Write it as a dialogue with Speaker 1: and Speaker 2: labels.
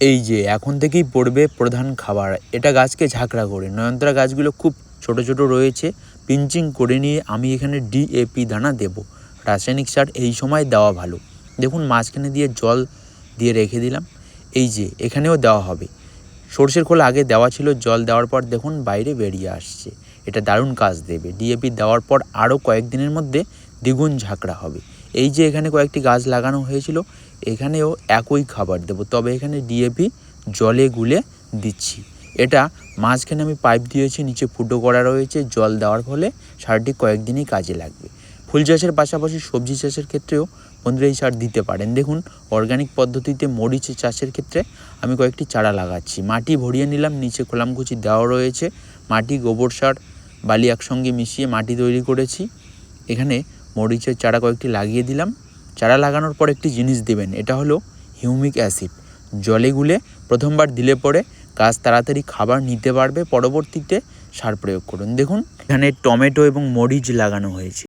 Speaker 1: এই যে, এখন থেকেই পড়বে প্রধান খাবার। এটা গাছকে ঝাঁকড়া করে। নয়নতারা গাছগুলো খুব ছোট ছোট রয়েছে। পিঞ্চিং করে নিয়ে আমি এখানে ডিএপি দানা দেব। রাসায়নিক সার এই সময় দেওয়া ভালো। দেখুন, মাঝখানে দিয়ে জল দিয়ে রেখে দিলাম। এই যে, এখানেও দেওয়া হবে। সর্ষের খোল আগে দেওয়া ছিল। জল দেওয়ার পর দেখুন, বাইরে বেরিয়ে আসছে। এটা দারুণ কাজ দেবে। ডিএপি দেওয়ার পর আরও কয়েকদিনের মধ্যে দ্বিগুণ ঝাঁকড়া হবে। এই যে এখানে কয়েকটি গাছ লাগানো হয়েছিল, এখানেও একই খাবার দেবো। তবে এখানে ডিএপি জলে গুলে দিচ্ছি। এটা মাঝখানে আমি পাইপ দিয়েছি, নিচে ফুটো করা রয়েছে, জল দেওয়ার ফলে সারটি কয়েকদিনই কাজে লাগবে। ফুল চাষের পাশাপাশি সবজি চাষের ক্ষেত্রেও বন্ধুরা এই সার দিতে পারেন। দেখুন অর্গানিক পদ্ধতিতে মরিচ চাষের ক্ষেত্রে আমি কয়েকটি চারা লাগাচ্ছি। মাটি ভরিয়ে নিলাম, নিচে কলামকুচি দেওয়া রয়েছে। মাটি গোবর সার, বালি একসঙ্গে মিশিয়ে মাটি তৈরি করেছি। এখানে মরিচের চারা কয়েকটি লাগিয়ে দিলাম। চারা লাগানোর পর একটি জিনিস দেবেন, এটা হলো হিউমিক অ্যাসিড। জলে গুলে প্রথমবার দিলে পরে গাছ তাড়াতাড়ি খাবার নিতে পারবে, পরবর্তীতে সার প্রয়োগ করুন। দেখুন, এখানে টমেটো এবং মরিচ লাগানো হয়েছে।